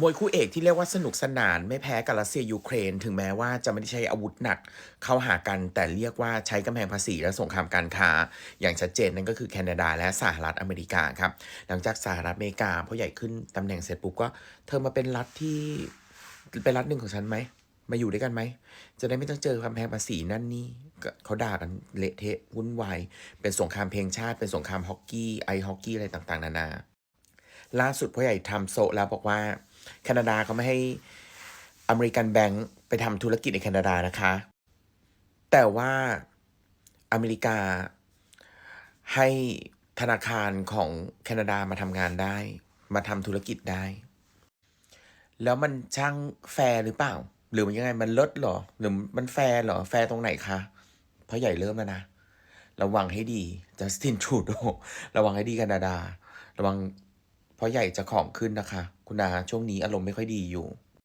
มวยคู่เอกที่เรียกว่าสนุกสนานไม่แพ้กับรัสเซียยูเครน ถึงแม้ว่าจะไม่ได้ใช้อาวุธหนักเข้าหากัน แต่เรียกว่าใช้กำแพงภาษีและสงครามการค้า อย่างชัดเจนนั่นก็คือแคนาดาและสหรัฐอเมริกาครับ หลังจากสหรัฐอเมริกาพ่อใหญ่ขึ้นตำแหน่งเสร็จปุ๊บก็เธอมาเป็นรัฐที่เป็นรัฐหนึ่งของฉันไหมมาอยู่ด้วยกันไหม จะได้ไม่ต้องเจอกำแพงภาษีนั่นนี่เขาด่ากันเละเทะวุ่นวายเป็นสงครามเพลงชาติเป็นสงครามฮอกกี้ไอฮอกกี้อะไรต่างๆ นานา ล่าสุดพ่อใหญ่ทำโซแล้วบอกว่า แคนาดาเขาไม่ให้อเมริกันแบงก์ไปทำธุรกิจในแคนาดานะคะ แต่ว่าอเมริกาให้ธนาคารของแคนาดามาทำงานได้ มาทำธุรกิจได้ แล้วมันช่างแฟร์หรือเปล่า หรือมันยังไงมันลดหรอ หรือมันแฟร์หรอ แฟร์ตรงไหนคะพ่อใหญ่เริ่มแล้วนะ ระวังให้ดีจัสตินทรูโดระวังให้ดีแคนาดา ระวัง เพราะใหญ่จะของขึ้นนะคะ คุณนาช่วงนี้อารมณ์ไม่ค่อยดีอยู่